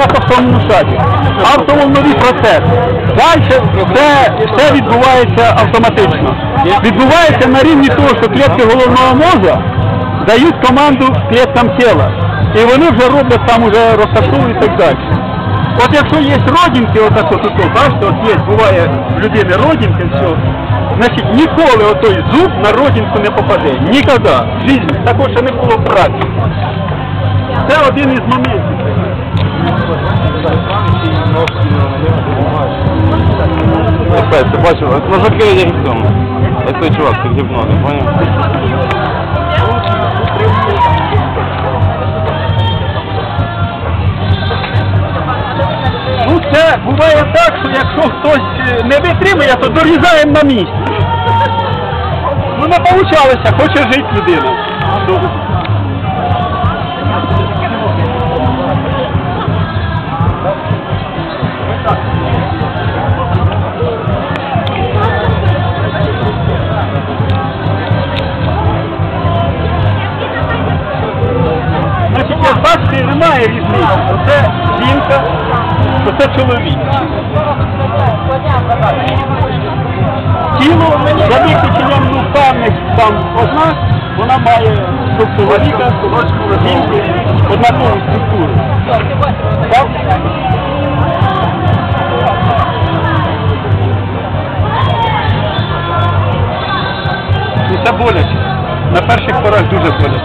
в автомобільному штаті. Автоволнові процес. Далі все, все відбувається автоматично. Відбувається на рівні того, що клітки головного мозга дають команду кліткам тіла. І вони вже роблять там уже розташовують і так далі. От якщо є родинки, отак от, от, бачите, от є, буває в людини родинки, все, значить ніколи отой зуб на родинку не попаде. Ніколи. В житті. Такого ще не було в праці. Це один із моментів. Опять, ти бачив, от ножаки є гіпном. Ось той чувак під гіпнозом, поняв? Ну це буває так, що якщо хтось е, не витримує, то дорізаємо на місці. Ну не вийшло, хоче жити людина. Бачите, немає різниці. Оце жінка, оце чоловік. Тіло за виключенням ну, певних там ознак, вона має що в чоловіка, що жінки, однакову структуру. Так? І це боляче. На перших порах дуже боляче.